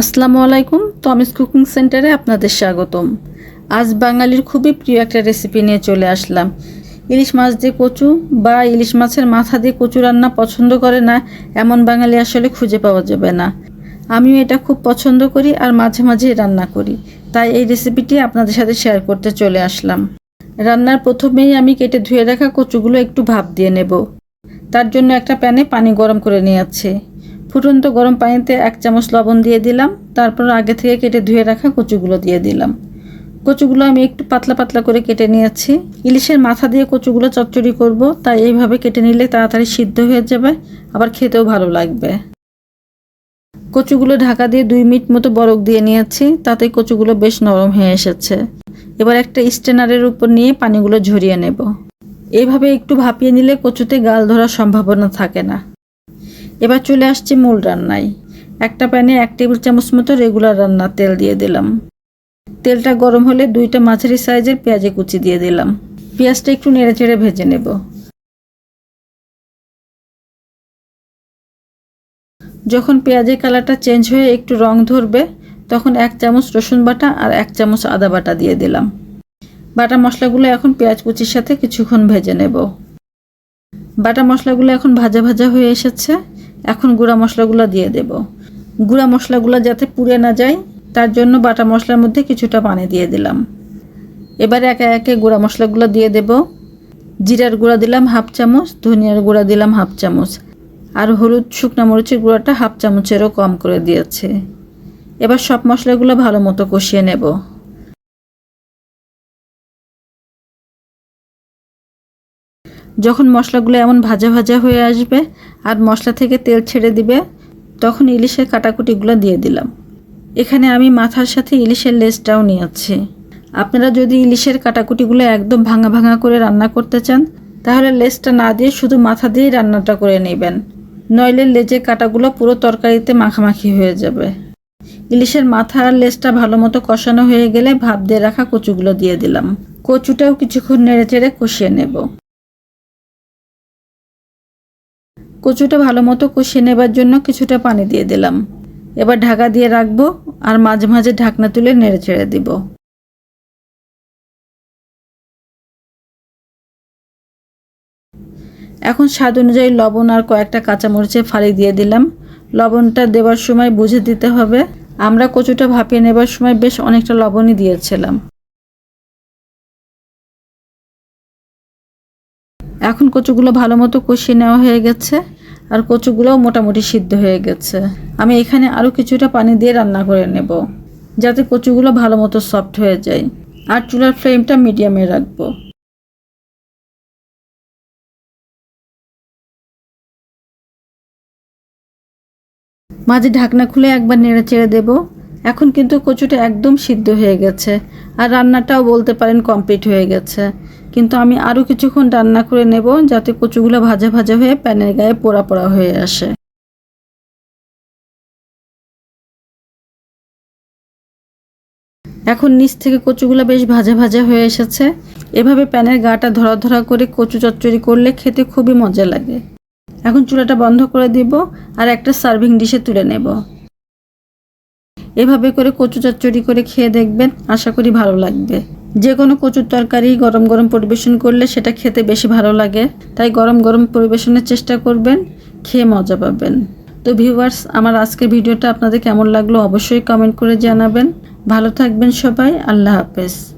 আসসালামু আলাইকুম, টমিস কুকিং সেন্টারে আপনাদের স্বাগতম। আজ বাঙালির খুবই প্রিয় একটা রেসিপি নিয়ে চলে আসলাম। ইলিশ মাছ দিয়ে কচু বা ইলিশ মাছের মাথা দিয়ে কচু রান্না পছন্দ করে না, এমন বাঙালি আসলে খুঁজে পাওয়া যাবে না। আমিও এটা খুব পছন্দ করি আর মাঝে মাঝেই রান্না করি। তাই এই রেসিপিটি আপনাদের সাথে শেয়ার করতে চলে আসলাম। রান্নার প্রথমেই আমি কেটে ধুয়ে রাখা কচুগুলো একটু ভাপ দিয়ে নেব। তার জন্য একটা প্যানে পানি গরম করে নিয়েছি ফুটন্ত গরম পানিতে এক চামচ লবণ দিয়ে দিলাম। তারপর আগে থেকে কেটে ধুয়ে রাখা কচুগুলো দিয়ে দিলাম। কচুগুলো আমি একটু পাতলা পাতলা করে কেটে নিয়েছি। ইলিশের মাথা দিয়ে কচুগুলো চচ্চড়ি করব, তাই এইভাবে কেটে নিলে তাড়াতাড়ি সিদ্ধ হয়ে যাবে, আবার খেতেও ভালো লাগবে। কচুগুলো ঢাকা দিয়ে দুই মিনিট মতো বরফ দিয়ে নিয়েছি, তাতে কচুগুলো বেশ নরম হয়ে এসেছে। এবার একটা স্টেনারের উপর নিয়ে পানিগুলো ঝরিয়ে নেব। এইভাবে একটু ভাপিয়ে নিলে কচুতে গাল ধরার সম্ভাবনা থাকে না। এবার চলে আসছি মূল রান্নায়। একটা প্যানে এক টেবিল চামচ মতো রেগুলার রান্নার তেল দিয়ে দিলাম। তেলটা গরম হলে দুইটা মাঝারি সাইজের পেঁয়াজে কুচি দিয়ে দিলাম। পেঁয়াজটা একটু নেড়ে চেড়ে ভেজে নেব। যখন পেঁয়াজের কালারটা চেঞ্জ হয়ে একটু রং ধরবে, তখন এক চামচ রসুন বাটা আর এক চামচ আদা বাটা দিয়ে দিলাম। বাটা মশলাগুলো এখন পেঁয়াজ কুচির সাথে কিছুক্ষণ ভেজে নেব। বাটা মশলাগুলো এখন ভাজা ভাজা হয়ে এসেছে। এখন গুঁড়া মশলাগুলো দিয়ে দেব। গুঁড়া মশলাগুলো যাতে পুড়ে না যায়, তার জন্য বাটা মশলার মধ্যে কিছুটা পানি দিয়ে দিলাম। এবারে একে একে গুঁড়া মশলাগুলো দিয়ে দেব। জিরার গুঁড়া দিলাম হাফ চামচ, ধনিয়ার গুঁড়া দিলাম হাফ চামচ, আর হলুদ শুকনো মরিচের গুঁড়াটা হাফ চামচেরও কম করে দিয়েছে। এবার সব মশলাগুলো ভালো মতো কষিয়ে নেব। যখন মশলাগুলো এমন ভাজা ভাজা হয়ে আসবে আর মশলা থেকে তেল ছেড়ে দিবে, তখন ইলিশের কাটাকুটিগুলো দিয়ে দিলাম। এখানে আমি মাথার সাথে ইলিশের লেজটাও নিয়েছি। আপনারা যদি ইলিশের কাটাকুটিগুলো একদম ভাঙা ভাঙা করে রান্না করতে চান, তাহলে লেসটা না দিয়ে শুধু মাথা দিয়েই রান্নাটা করে নেবেন। নইলে লেজের কাটাগুলো পুরো তরকারিতে মাখামাখি হয়ে যাবে। ইলিশের মাথা আর লেজটা ভালো মতো কষানো হয়ে গেলে ভাপ দিয়ে রাখা কচুগুলো দিয়ে দিলাম। কচুটাও কিছুক্ষণ নেড়ে চেড়ে কষিয়ে নেব। কচুটা ভালো মতো কষিয়ে নেবার জন্য কিছুটা পানি দিয়ে দিলাম। এবার ঢাকা দিয়ে রাখব আর মাঝে মাঝে ঢাকনা তুলে নেড়ে ছেড়ে দিব। এখন স্বাদ অনুযায়ী লবণ আর কয়েকটা কাঁচামরিচের ফালি দিয়ে দিলাম। লবণটা দেওয়ার সময় বুঝে দিতে হবে। আমরা কচুটা ভাপিয়ে নেবার সময় বেশ অনেকটা লবণই দিয়েছিলাম। এখন কচুগুলো ভালো মতো কষিয়ে নেওয়া হয়ে গেছে, আর কচুগুলোও মোটামুটি সিদ্ধ হয়ে গেছে। আমি এখানে আরও কিছুটা পানি দিয়ে রান্না করে নেব, যাতে কচুগুলো ভালো মতো সফট হয়ে যায়। আর চুলার ফ্লেমটা মিডিয়ামে রাখব। মাঝে ঢাকনা খুলে একবার নেড়ে চেড়ে দেবো। এখন কিন্তু কচুটা একদম সিদ্ধ হয়ে গেছে। আর রান্নাটাও বলতে পারেন কমপ্লিট হয়ে গেছে। কিন্তু আমি আরও কিছুক্ষণ রান্না করে নেব যাতে কচুগুলো ভাজা ভাজা হয়ে প্যানের গায়ে পোড়া পোড়া হয়ে আসে। এখন নিচ থেকে কচুগুলো বেশ ভাজা ভাজা হয়ে এসেছে। এভাবে প্যানের গাটা ধরা ধরা করে কচু চচ্চড়ি করলে খেতে খুবই মজা লাগে। এখন চুলাটা বন্ধ করে দিব আর একটা সার্ভিং ডিশে তুলে নেব। এভাবে করে কচু চচ্চড়ি করে খেয়ে দেখবেন, আশা করি ভালো লাগবে। যে কোনো কচুর তরকারি গরম গরম পরিবেশন করলে সেটা খেতে বেশি ভালো লাগে। তাই গরম গরম পরিবেশনের চেষ্টা করবেন, খেয়ে মজা পাবেন। তো ভিউয়ার্স, আমার আজকের ভিডিওটা আপনাদের কেমন লাগল অবশ্যই কমেন্ট করে জানাবেন। ভালো থাকবেন সবাই, আল্লাহ হাফেজ।